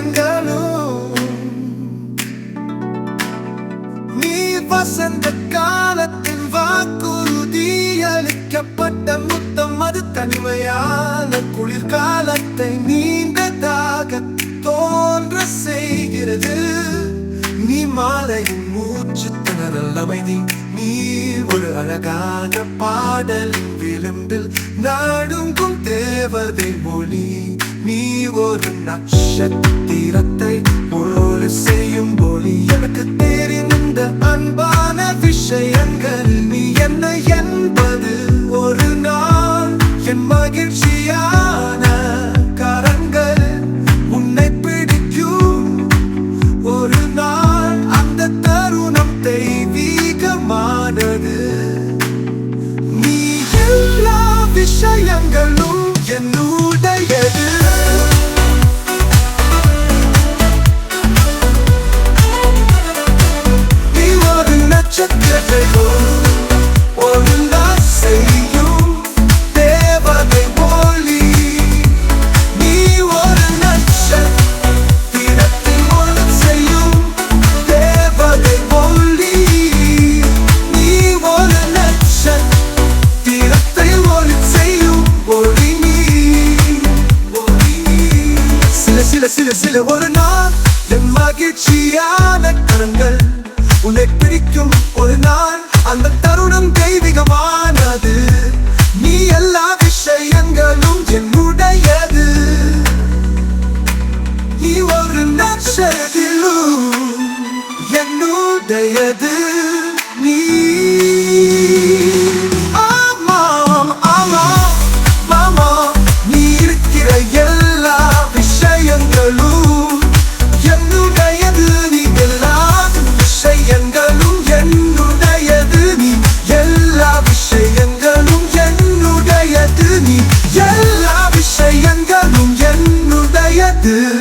காரியங்களும் நீ வசந்த காலத்தின் வாக்குறுதி அளிக்கப்பட்ட முத்தம் அது தனிமையான குளிர்காலத்தை நீண்டதாக தோன்ற செய்கிறது. நீ மாலையின் மூச்சு திணறல் அமைதி நீ ஒரு அழகான பாடல் விளிம்பில் நாடுங்கும் தேவதை மொழி. நீ ஒரு நட்சத்திரத்தை ஒளி செய்யும் மொழி. எனக்கு தெரிந்த அன்பான விஷயங்கள் நீ என்ன என்பது. ஒரு நாள் என் மகிழ்ச்சியா விஷயங்களும் என்னுடையது. நீ ஒரு நட்சத்திரத்தை சில சில ஒரு நாள் என் மகிழ்ச்சியான கரங்கள் உன்னை பிடிக்கும் ஒரு நாள். அந்த தருணம் தெய்வீகமானது. நீ எல்லா விஷயங்களும் என்னுடையது. நீ ஒரு நட்சத்திலும் என்னுடையது. 늘